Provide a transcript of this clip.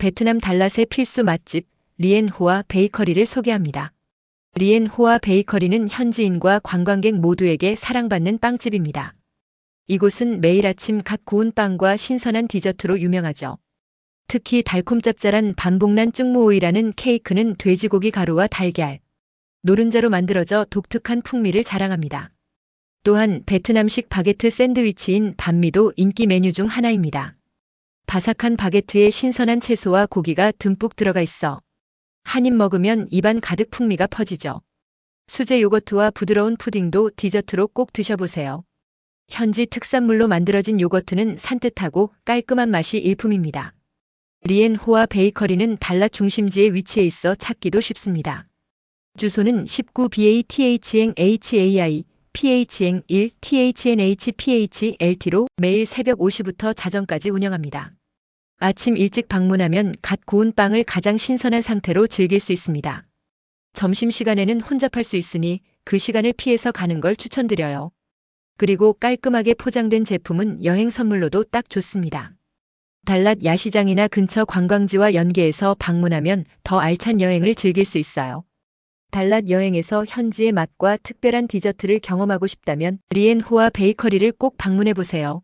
베트남 달랏의 필수 맛집 리엔호아 베이커리를 소개합니다. 리엔호아 베이커리는 현지인과 관광객 모두에게 사랑받는 빵집입니다. 이곳은 매일 아침 갓 구운 빵과 신선한 디저트로 유명하죠. 특히 달콤 짭짤한 반복난 증모오이라는 케이크는 돼지고기 가루와 달걀, 노른자로 만들어져 독특한 풍미를 자랑합니다. 또한 베트남식 바게트 샌드위치인 반미도 인기 메뉴 중 하나입니다. 바삭한 바게트에 신선한 채소와 고기가 듬뿍 들어가 있어 한 입 먹으면 입안 가득 풍미가 퍼지죠. 수제 요거트와 부드러운 푸딩도 디저트로 꼭 드셔보세요. 현지 특산물로 만들어진 요거트는 산뜻하고 깔끔한 맛이 일품입니다. 리엔호아 베이커리는 달랏 중심지에 위치해 있어 찾기도 쉽습니다. 주소는 19BATHNHAI PHN 1 THNHPHLT로 매일 새벽 5시부터 자정까지 운영합니다. 아침 일찍 방문하면 갓 구운 빵을 가장 신선한 상태로 즐길 수 있습니다. 점심시간에는 혼잡할 수 있으니 그 시간을 피해서 가는 걸 추천드려요. 그리고 깔끔하게 포장된 제품은 여행 선물로도 딱 좋습니다. 달랏 야시장이나 근처 관광지와 연계해서 방문하면 더 알찬 여행을 즐길 수 있어요. 달랏 여행에서 현지의 맛과 특별한 디저트를 경험하고 싶다면 리엔호아 베이커리를 꼭 방문해 보세요.